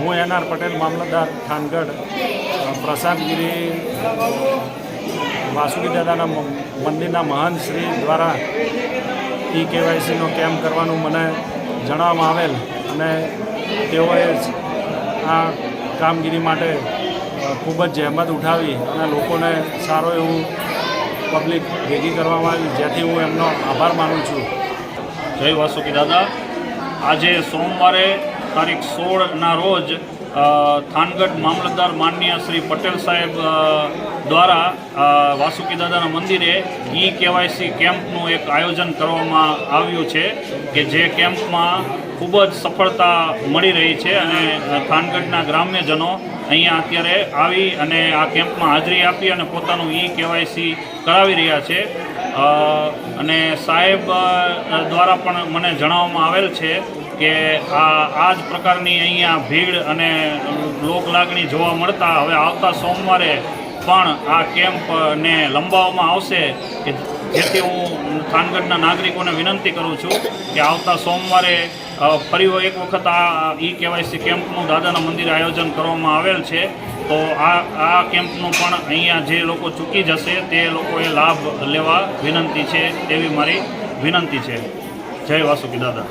હું N R Patel, મામલતદાર થાનગઢ પ્રસાદગીરી વાસુકી દાદાના મંદિરના મહંત શ્રી દ્વારા ઈ કેવાયસીનો કેમ્પ કરવાનું મને જણાવવામાં આવેલ અને તેઓએ આ કામગીરી માટે ખૂબ જ જહેમત ઉઠાવી અને લોકોને સારો એવું પબ્લિક ભેગી કરવામાં આવી, જેથી હું એમનો આભાર માનું છું. જય વાસુકી દાદા. આજે સોમવારે તારીખ સોળના રોજ થાનગઢ મામલતદાર માનનીય શ્રી પટેલ સાહેબ દ્વારા વાસુકી દાદાના મંદિરે ઈ કેવાયસી કેમ્પનું એક આયોજન કરવામાં આવ્યું છે કે જે કેમ્પમાં ખૂબ જ સફળતા મળી રહી છે અને થાનગઢના ગ્રામ્યજનો અહીંયા અત્યારે આવી અને આ કેમ્પમાં હાજરી આપી અને પોતાનું ઈ કેવાયસી કરાવી રહ્યા છે. અને સાહેબ દ્વારા પણ મને જણાવવામાં આવેલ છે કે આ આ જ પ્રકારની અહીંયા ભીડ અને લોક લાગણી જોવા મળતા હવે આવતા સોમવારે પણ આ કેમ્પને લંબાવવામાં આવશે કે જેથી હું થાનગઢના નાગરિકોને વિનંતી કરું છું કે આવતા સોમવારે ફરી એક વખત આ ઈ કેવાયસી કેમ્પનું દાદાના મંદિરે આયોજન કરવામાં આવેલ છે. તો આ આ કેમ્પનું પણ અહીંયા જે લોકો ચૂકી જશે તે લોકોએ લાભ લેવા વિનંતી છે તેવી મારી વિનંતી છે. જય વાસુકી દાદા.